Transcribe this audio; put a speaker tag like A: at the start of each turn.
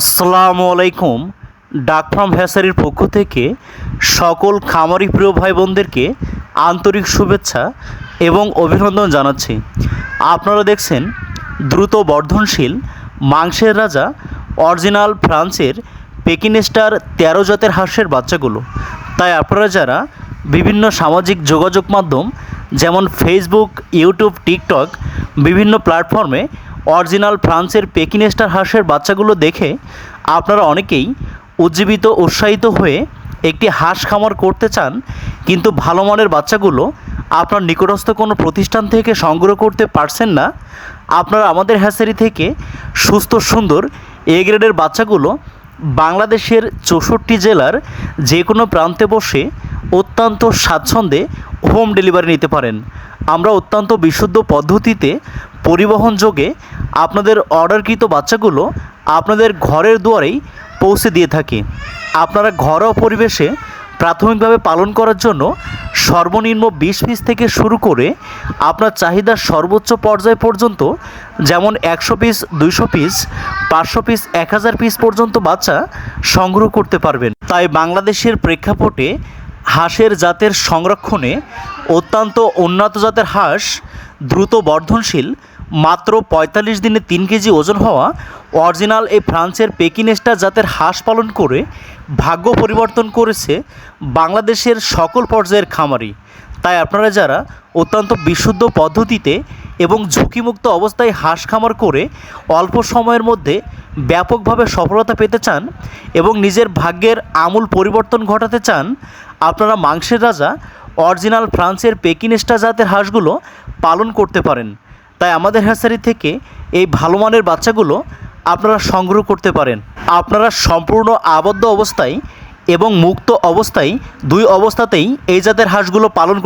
A: আসসালামু আলাইকুম। ডাক ফার্ম হ্যাসারির পক্ষ থেকে সকল খামারি প্রিয় ভাই বোনদেরকে আন্তরিক শুভেচ্ছা এবং অভিনন্দন জানাচ্ছি। আপনারা দেখছেন দ্রুত বর্ধনশীল মাংসের রাজা অরিজিনাল ফ্রান্সের পেকিনেস্টার তেরো জাতের হাঁসের বাচ্চাগুলো। তাই আপনারা যারা বিভিন্ন সামাজিক যোগাযোগ মাধ্যম, যেমন ফেসবুক ইউটিউব টিকটক বিভিন্ন প্ল্যাটফর্মে অরিজিনাল ফ্রান্সের পেকিনেস্টার হাঁসের বাচ্চাগুলো দেখে আপনারা অনেকেই উজ্জীবিত, উৎসাহিত হয়ে একটি হাঁস খামার করতে চান, কিন্তু ভালো মানের বাচ্চাগুলো আপনার নিকটস্থ কোনো প্রতিষ্ঠান থেকে সংগ্রহ করতে পারছেন না। আপনারা আমাদের হ্যাসারি থেকে সুস্থ, সুন্দর, এ গ্রেডের বাচ্চাগুলো বাংলাদেশের চৌষট্টি জেলার যে কোনো প্রান্তে বসে অত্যন্ত স্বাচ্ছন্দ্যে হোম ডেলিভারি নিতে পারেন। আমরা অত্যন্ত বিশুদ্ধ পদ্ধতিতে পরিবহন যোগে আপনাদের অর্ডারকৃত বাচ্চাগুলো আপনাদের ঘরের দুয়ারেই পৌঁছে দিয়ে থাকি। আপনারা ঘরোয়া পরিবেশে প্রাথমিকভাবে পালন করার জন্য সর্বনিম্ন বিশ পিস থেকে শুরু করে আপনার চাহিদার সর্বোচ্চ পর্যায় পর্যন্ত যেমন একশো পিস, দুইশো পিস, পাঁচশো পিস, এক হাজার পিস পর্যন্ত বাচ্চা সংগ্রহ করতে পারবেন। তাই বাংলাদেশের প্রেক্ষাপটে হাঁসের জাতের সংরক্ষণে অত্যন্ত উন্নত জাতের হাঁস দ্রুত বর্ধনশীল মাত্র পঁয়তাল্লিশ দিনে তিন কেজি ওজন হওয়া অরিজিনাল এই ফ্রান্সের পেকিনেস্টা জাতের হাঁস পালন করে ভাগ্য পরিবর্তন করেছে বাংলাদেশের সকল পর্যায়ের খামারি। তাই আপনারা যারা অত্যন্ত বিশুদ্ধ পদ্ধতিতে এবং ঝুঁকিমুক্ত অবস্থায় হাঁস খামার করে অল্প সময়ের মধ্যে ব্যাপকভাবে সফলতা পেতে চান এবং নিজের ভাগ্যের আমূল পরিবর্তন ঘটাতে চান, আপনারা মাংসের রাজা অরিজিনাল ফ্রান্সের পেকিনেস্টা জাতের হাঁসগুলো পালন করতে পারেন। তাই আমাদের হ্যাসারি থেকে এই ভালো মানের বাচ্চাগুলো আপনারা সংগ্রহ করতে পারেন। আপনারা সম্পূর্ণ আবদ্ধ অবস্থায় এবং মুক্ত অবস্থায় দুই অবস্থাতেই এই জাতের হাঁসগুলো পালন